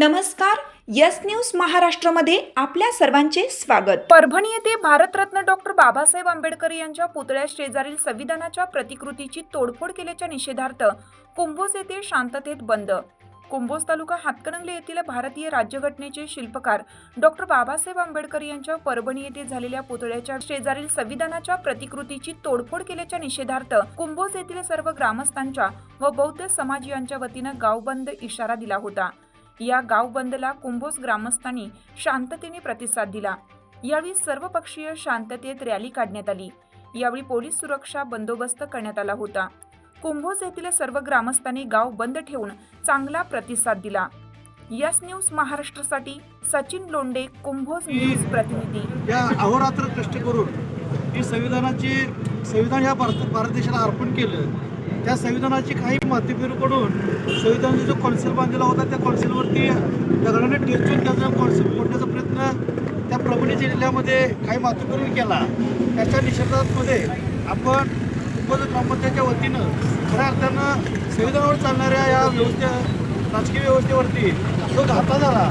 नमस्कार yes news महाराष्ट्रमध्ये आपल्या सर्वांचे स्वागत. परभणी येथे भारतरत्न डॉक्टर बाबासाहेब आंबेडकर यांच्या पुतळ्या शेजारील संविधानाच्या प्रतिकृतीची तोडफोड केल्याच्या निषेधार्थ कुंभोज येथे शांततेत बंद. कुंभोज तालुका हातकणंगले येथील भारतीय राज्यघटनेचे शिल्पकार डॉक्टर बाबासाहेब आंबेडकर यांच्या परभणी येथे झालेल्या पुतळ्याच्या शेजारील संविधानाच्या प्रतिकृतीची तोडफोड केल्याच्या निषेधार्थ कुंभोज येथील सर्व ग्रामस्थांच्या व बौद्ध समाज यांच्या वतीनं गावबंद इशारा दिला होता. या गाव बंदला कुंभोज ग्रामस्थांनी शांततेने प्रतिसाद दिला. यावेळी सर्वपक्षीय शांततेत रॅली काढण्यात आली. यावेळी पोलीस सुरक्षा बंदोबस्त करण्यात आला होता. कुंभोज येथील सर्व ग्रामस्थांनी गाव बंद ठेवून चांगला प्रतिसाद दिला. यस न्यूज महाराष्ट्रासाठी सचिन लोंडे कुंभोज न्यूज प्रतिनिधी. या अहोरात्र कष्ट करून ही संविधानाची संविधान ह्या भारत भारत देशाला अर्पण केलं. त्या संविधानाची काही माध्यमेकडून संविधानाचा जो कॉन्सेल बांधलेला होता त्या कॉन्सेलवरती दगडाने टेचून त्याचा कॉन्सेल फोडण्याचा प्रयत्न त्या परभणी जिल्ह्यामध्ये काही माध्यमांनी केला त्याच्या निषेधामध्ये आपण उपज ग्रामपंचायतच्या वतीनं खऱ्या अर्थानं संविधानावर चालणाऱ्या या व्यवस्थे राजकीय व्यवस्थेवरती जो घाता झाला